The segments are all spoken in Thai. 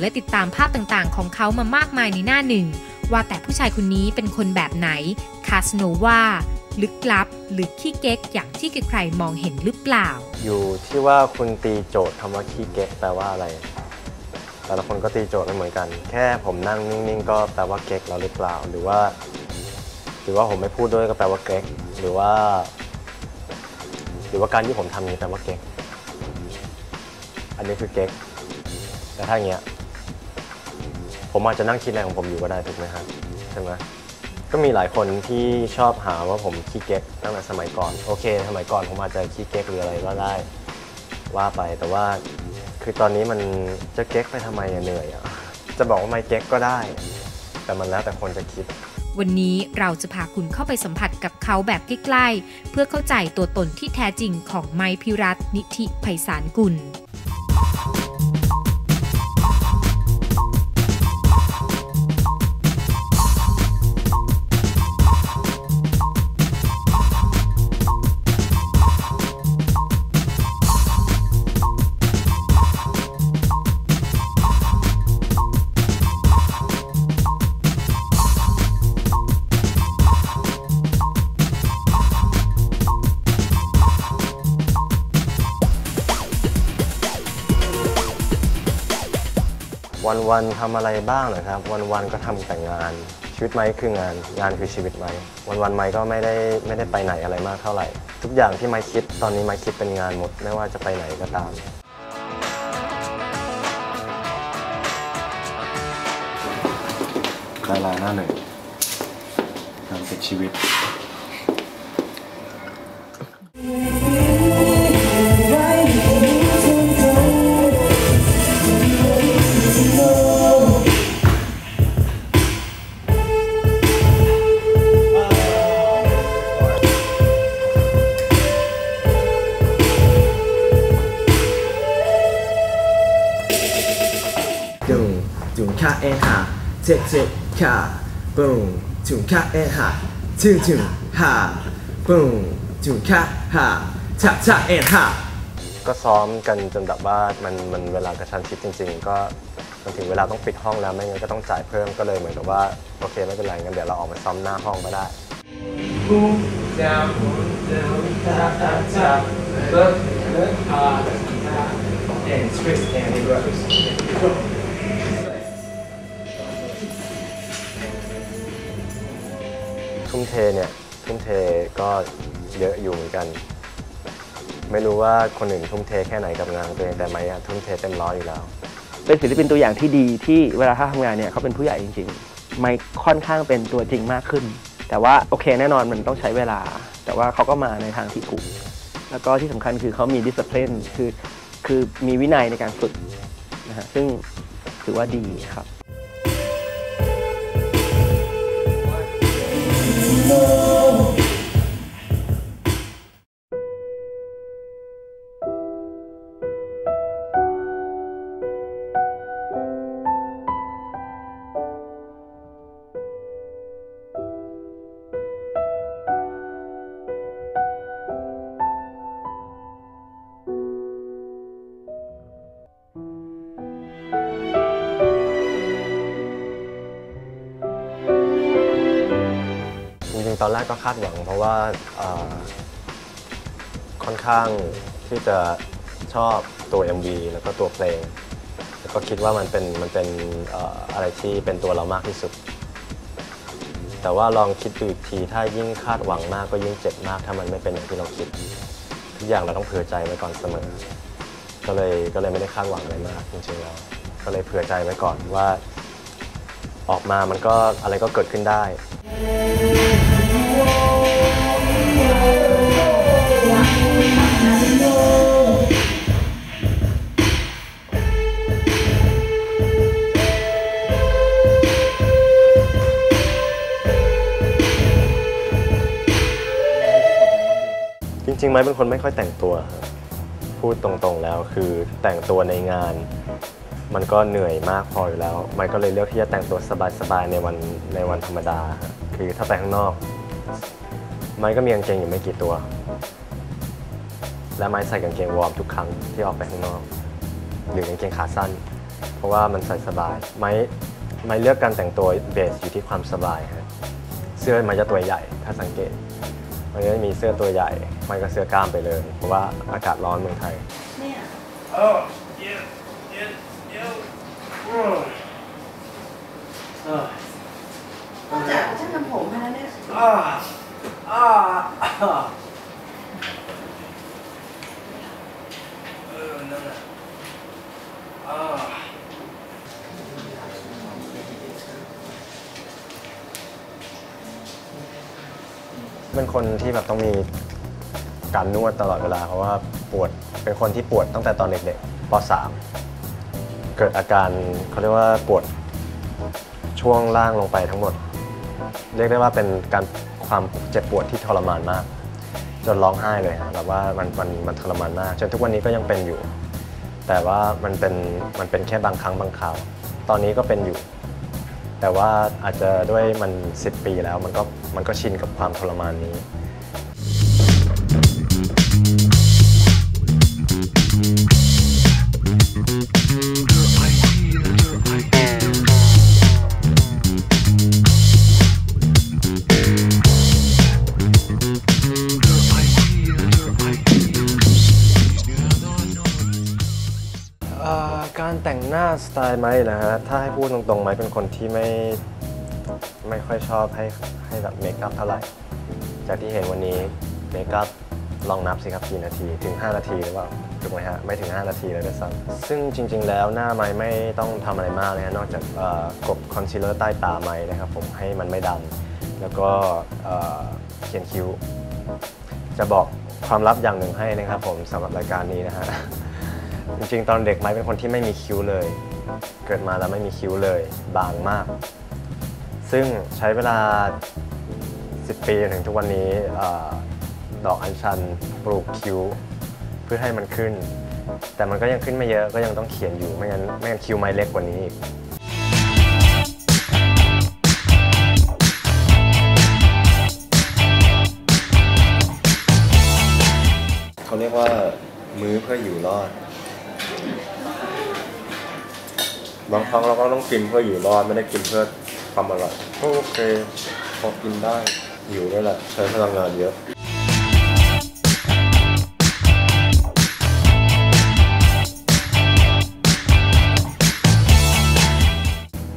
และติดตามภาพต่างๆ ของเขามามากมายในหน้าหนึ่ง ว่าแต่ผู้ชายคนนี้เป็นคนแบบไหน คาสโนวาลึกลับ หรือขี้เก๊กอย่างที่ใครๆมองเห็นหรือเปล่า อยู่ที่ว่าคุณตีโจทย์คำว่าขี้เก๊กแปลว่าอะไร แต่ละคนก็ตีโจทย์ไม่เหมือนกัน แค่ผมนั่งนิ่งๆ ก็แปลว่าเก๊กแล้วหรือเปล่า หรือว่า หรือว่าผมไม่พูดด้วยก็แปลว่าเก๊ก หรือว่า หรือว่าการที่ผมทำนี้แปลว่าเก๊ก อันนี้คือเก๊กแต่ถ้าอย่างเงี้ย ผมอาจจะนั่งคิดอะไรของผมอยู่ก็ได้ถูกไหมครับใช่ไหมก็มีหลายคนที่ชอบหาว่าผมขี้เก๊กตั้งแต่สมัยก่อน โอเค สมัยก่อนผมอาจจะขี้เก๊กหรืออะไรก็ได้ว่าไปแต่ว่าคือตอนนี้มันจะเก๊กไปทำไมเหนื่อยอะจะบอกว่าไม่เก๊กก็ได้ แต่มันแล้วแต่คนจะคิด วันนี้เราจะพาคุณเข้าไปสัมผัสกับเขาแบบใกล้ๆเพื่อเข้าใจตัวตนที่แท้จริงของไมพิรัตน์นิธิไพศาลกุล วันๆทำอะไรบ้างเหรอครับ วันๆก็ทำแต่งาน ชีวิตไม้คืองาน งานคือชีวิตไม้วันๆไม้ก็ไม่ได้ไม่ได้ไปไหนอะไรมากเท่าไหร่ ทุกอย่างที่ไม้คิดตอนนี้ไม้คิดเป็นงานหมดไม่ว่าจะไปไหนก็ตามดาราหน้าหนึ่งงานเป็นชีวิต Boom, boom, cat and ha, tick tick ha, boom, boom, cat and ha, toom toom ha, boom, boom, cat ha, tap tap and ha. ก็ซ้อมกันจนแบบว่ามันมันเวลากระชั้นชิดจริง ๆ ก็มันถึงเวลาต้องปิดห้องแล้วไม่งั้นก็ต้องจ่ายเพิ่มก็เลยเหมือนกับว่าโอเคไม่เป็นไรงั้นเดี๋ยวเราออกมาซ้อมหน้าห้องก็ได้ boom, ทุ่มเทเนี่ยทุ่มเทก็เยอะอยู่เหมือนกัน ไม่รู้ว่าคนอื่นทุ่มเทแค่ไหนกับงานตัวเองแต่ไม่อะทุ่มเทเต็มร้อยอยู่แล้ว เป็นศิลปินตัวอย่างที่ดีที่เวลาถ้าทำงานเนี่ยเขาเป็นผู้ใหญ่จริงๆ ไม่ค่อนข้างเป็นตัวจริงมากขึ้น แต่ว่าโอเคแน่นอนมันต้องใช้เวลา แต่ว่าเขาก็มาในทางที่ถูกแล้วก็ที่สำคัญคือเขามีดิส c i พลินคือคือมีวินัยในการฝึกนะฮะซึ่งถือว่าดีครับ ริงๆ ตอนแรกก็คาดหวัง เพราะว่าค่อนข้างที่จะชอบตัว MV แล้วก็ตัวเพลง แล้วก็คิดว่ามันเป็นมันเป็นเอ่ออะไรที่เป็นตัวเรามากที่สุด แต่ว่าลองคิดดูอีกทีถ้ายิ่งคาดหวังมากก็ยิ่งเจ็บมาก ถ้ามันไม่เป็นอย่างที่เราคิด ทุกอย่างเราต้องเผื่อใจไว้ก่อนเสมอ ก็เลยก็เลยไม่ได้คาดหวังอะไรมากจริงๆแล้วก็เลยเผื่อใจไว้ก่อนว่า ออกมามันก็อะไรก็เกิดขึ้นได้ จริงๆไม้เป็นคนไม่ค่อยแต่งตัวครับพูดตรงๆแล้วคือแต่งตัวในงาน มันก็เหนื่อยมากพออยู่แล้ว ไม้ก็เลยเลือกที่จะแต่งตัวสบายๆในวันในวันธรรมดาครับคือถ้าไปข้างนอก ไม้ก็มีกางเกงอยู่ไม่กี่ตัว และไม้ใส่กางเกงวอร์มทุกครั้งที่ออกไปข้างนอก หรือกางเกงขาสั้น เพราะว่ามันใส่สบาย ไม้ไม้เลือกการแต่งตัวเบสอยู่ที่ความสบายฮะเสื้อไม้จะตัวใหญ่ถ้าสังเกต มันจะมีเสื้อตัวใหญ่ มันก็เสื้อกล้ามไปเลย เพราะว่าอากาศร้อนเมืองไทย Oh, yeah, yeah, yeah. Oh. Ah, นอกจากช่างทำผมให้แล้วเนี่ย ah, ah, ah. Oh, no, no. Ah. เป็นคนที่แบบต้องมีการนวดตลอดเวลาเพราะว่าปวดเป็นคนที่ปวดตั้งแต่ตอนเด็กๆป .3 เกิดอาการเขาเรียกว่าปวดช่วงล่างลงไปทั้งหมด เรียกได้ว่าเป็นการความเจ็บปวดที่ทรมานมาก จนร้องไห้เลยฮะแบบว่ามันมันมันทรมานมากจนทุกวันนี้ก็ยังเป็นอยู่ แต่ว่ามันเป็นมันเป็นแค่บางครั้งบางคราว ตอนนี้ก็เป็นอยู่ แต่ว่าอาจจะด้วยมัน 10 ปีแล้วมันก็มันก็ชินกับความทรมานนี้ การแต่งหน้าสไตล์ไม้นะฮะ ถ้าให้พูดตรงๆไม้เป็นคนที่ไม่ไม่ค่อยชอบให้ให้แบบเมคอัพเท่าไหร่ จากที่เห็นวันนี้เมคอัพลองนับสิครับกี่นาทีถึง 5 นาทีหรือเปล่าถูกไหมฮะ ไม่ถึง 5 นาทีเลยด้วยซ้ำซึ่งจริง ๆ แล้วหน้าไม้ไม่ต้องทำอะไรมากเลยฮะนอกจากเอ่อกบคอนซีลเลอร์ใต้ตาไม้นะครับผมให้มันไม่ดำแล้วก็เอ่อเขียนคิ้ว จะบอกความลับอย่างหนึ่งให้นะครับผมสำหรับรายการนี้นะฮะ จริงๆ ตอนเด็กไม้เป็นคนที่ไม่มีคิ้วเลย เกิดมาแล้วไม่มีคิ้วเลย บางมาก ซึ่งใช้เวลา 10 ปีจนถึงทุกวันนี้อดอกอัญชันปลูกคิ้ว เพื่อให้มันขึ้น แต่มันก็ยังขึ้นไม่เยอะก็ยังต้องเขียนอยู่ไม่งั้นไม่งั้นคิ้วไม้เล็กกว่านี้อีกเขาเรียกว่ามื้อเพื่ออยู่รอด บางครั้งเราก็ต้องกินเพื่ออยู่รอดไม่ได้กินเพื่อความอร่อยก็โอเคพอกินได้อยู่ด้วยแหละใช้พลังงานเยอะ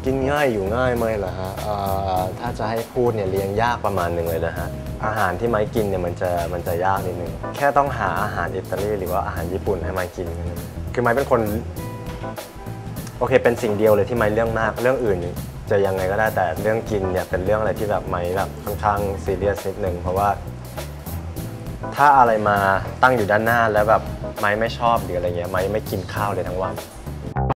กินง่ายอยู่ง่ายไหมล่ะฮะถ้าจะให้พูดเนี่ยเลี้ยงยากประมาณหนึ่งเลยนะฮะ อาหารที่ไม้กินเนี่ยมันจะมันจะยากนิดนึง แค่ต้องหาอาหารอิตาลีหรือว่าอาหารญี่ปุ่นให้ไม้กินแค่นั้น คือไม้เป็นคน โอเคเป็นสิ่งเดียวเลยที่ไม้เรื่องมากเรื่องอื่น จะยังไงก็ได้แต่เรื่องกินเนี่ยเป็นเรื่องอะไรที่แบบไม้แบบค่อนข้างซีเรียสนิดนึงเพราะว่า ถ้าอะไรมาตั้งอยู่ด้านหน้าแล้วแบบไม้ไม่ชอบหรืออะไรเงี้ยไม้ไม่กินข้าวเลยทั้งวัน